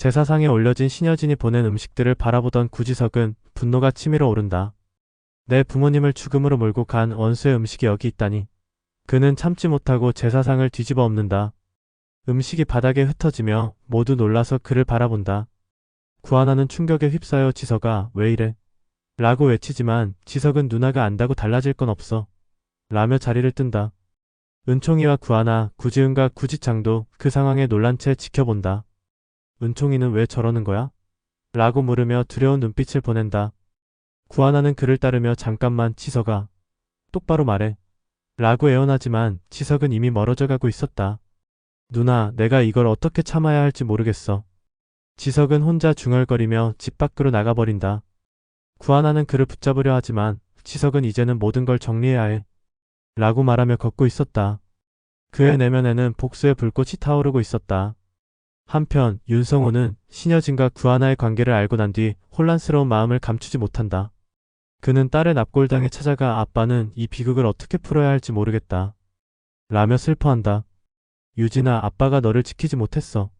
제사상에 올려진 신여진이 보낸 음식들을 바라보던 구지석은 분노가 치밀어 오른다. 내 부모님을 죽음으로 몰고 간 원수의 음식이 여기 있다니. 그는 참지 못하고 제사상을 뒤집어 엎는다. 음식이 바닥에 흩어지며 모두 놀라서 그를 바라본다. 구하나는 충격에 휩싸여 지석아 왜 이래? 라고 외치지만 지석은 누나가 안다고 달라질 건 없어. 라며 자리를 뜬다. 은총이와 구하나, 구지은과 구지창도 그 상황에 놀란 채 지켜본다. 은총이는 왜 저러는 거야? 라고 물으며 두려운 눈빛을 보낸다. 구하나는 그를 따르며 잠깐만 지석아. 똑바로 말해. 라고 애원하지만 지석은 이미 멀어져 가고 있었다. 누나, 내가 이걸 어떻게 참아야 할지 모르겠어. 지석은 혼자 중얼거리며 집 밖으로 나가버린다. 구하나는 그를 붙잡으려 하지만 지석은 이제는 모든 걸 정리해야 해. 라고 말하며 걷고 있었다. 그의 내면에는 복수의 불꽃이 타오르고 있었다. 한편 윤성호는 신여진과 구하나의 관계를 알고 난 뒤 혼란스러운 마음을 감추지 못한다. 그는 딸의 납골당에 찾아가 아빠는 이 비극을 어떻게 풀어야 할지 모르겠다. 라며 슬퍼한다. 유진아 아빠가 너를 지키지 못했어.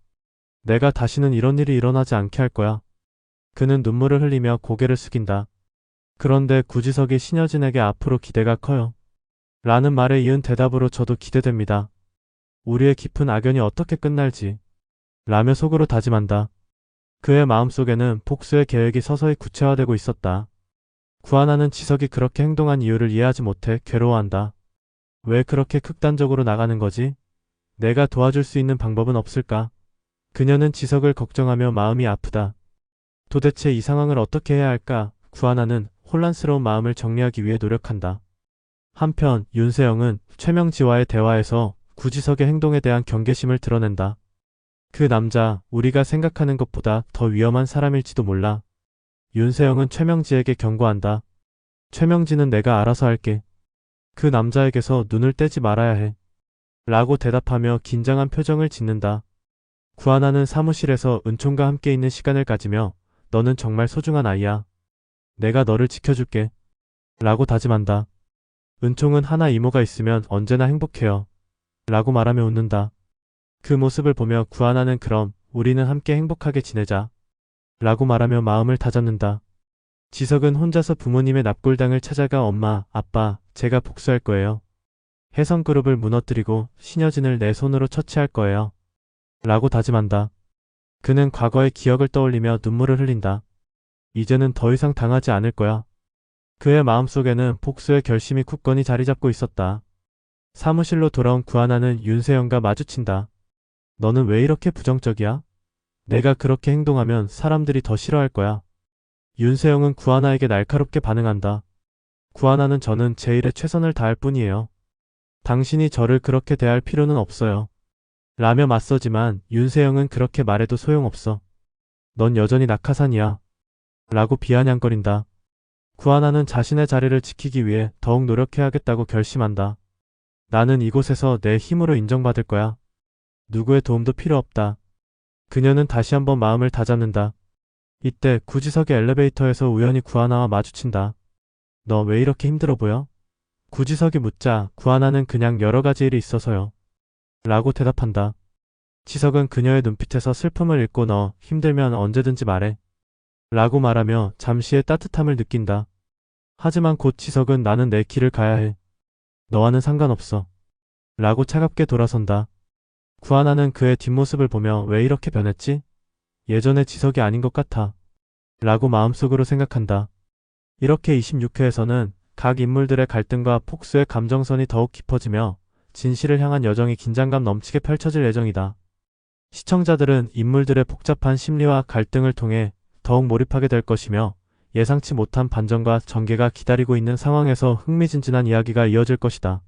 내가 다시는 이런 일이 일어나지 않게 할 거야. 그는 눈물을 흘리며 고개를 숙인다. 그런데 구지석이 신여진에게 앞으로 기대가 커요. 라는 말에 이은 대답으로 저도 기대됩니다. 우리의 깊은 악연이 어떻게 끝날지. 라며 속으로 다짐한다. 그의 마음속에는 복수의 계획이 서서히 구체화되고 있었다. 구하나는 지석이 그렇게 행동한 이유를 이해하지 못해 괴로워한다. 왜 그렇게 극단적으로 나가는 거지? 내가 도와줄 수 있는 방법은 없을까? 그녀는 지석을 걱정하며 마음이 아프다. 도대체 이 상황을 어떻게 해야 할까? 구하나는 혼란스러운 마음을 정리하기 위해 노력한다. 한편 윤세영은 최명지와의 대화에서 구지석의 행동에 대한 경계심을 드러낸다. 그 남자, 우리가 생각하는 것보다 더 위험한 사람일지도 몰라. 윤세영은 최명지에게 경고한다. 최명지는 내가 알아서 할게. 그 남자에게서 눈을 떼지 말아야 해. 라고 대답하며 긴장한 표정을 짓는다. 구하나는 사무실에서 은총과 함께 있는 시간을 가지며 너는 정말 소중한 아이야. 내가 너를 지켜줄게. 라고 다짐한다. 은총은 하나 이모가 있으면 언제나 행복해요. 라고 말하며 웃는다. 그 모습을 보며 구하나는 그럼 우리는 함께 행복하게 지내자. 라고 말하며 마음을 다잡는다. 지석은 혼자서 부모님의 납골당을 찾아가 엄마, 아빠, 제가 복수할 거예요. 해성그룹을 무너뜨리고 신여진을 내 손으로 처치할 거예요. 라고 다짐한다. 그는 과거의 기억을 떠올리며 눈물을 흘린다. 이제는 더 이상 당하지 않을 거야. 그의 마음속에는 복수의 결심이 굳건히 자리 잡고 있었다. 사무실로 돌아온 구하나는 윤세영과 마주친다. 너는 왜 이렇게 부정적이야? 내가 그렇게 행동하면 사람들이 더 싫어할 거야. 윤세영은 구하나에게 날카롭게 반응한다. 구하나는 저는 제 일에 최선을 다할 뿐이에요. 당신이 저를 그렇게 대할 필요는 없어요. 라며 맞서지만 윤세영은 그렇게 말해도 소용없어. 넌 여전히 낙하산이야. 라고 비아냥거린다. 구하나는 자신의 자리를 지키기 위해 더욱 노력해야겠다고 결심한다. 나는 이곳에서 내 힘으로 인정받을 거야. 누구의 도움도 필요 없다. 그녀는 다시 한번 마음을 다잡는다. 이때 구지석의 엘리베이터에서 우연히 구하나와 마주친다. 너 왜 이렇게 힘들어 보여? 구지석이 묻자 구하나는 그냥 여러 가지 일이 있어서요. 라고 대답한다. 지석은 그녀의 눈빛에서 슬픔을 읽고 너 힘들면 언제든지 말해. 라고 말하며 잠시의 따뜻함을 느낀다. 하지만 곧 지석은 나는 내 길을 가야 해. 너와는 상관없어. 라고 차갑게 돌아선다. 구하나는 그의 뒷모습을 보며 왜 이렇게 변했지? 예전의 지석이 아닌 것 같아. 라고 마음속으로 생각한다. 이렇게 26회에서는 각 인물들의 갈등과 폭수의 감정선이 더욱 깊어지며 진실을 향한 여정이 긴장감 넘치게 펼쳐질 예정이다. 시청자들은 인물들의 복잡한 심리와 갈등을 통해 더욱 몰입하게 될 것이며 예상치 못한 반전과 전개가 기다리고 있는 상황에서 흥미진진한 이야기가 이어질 것이다.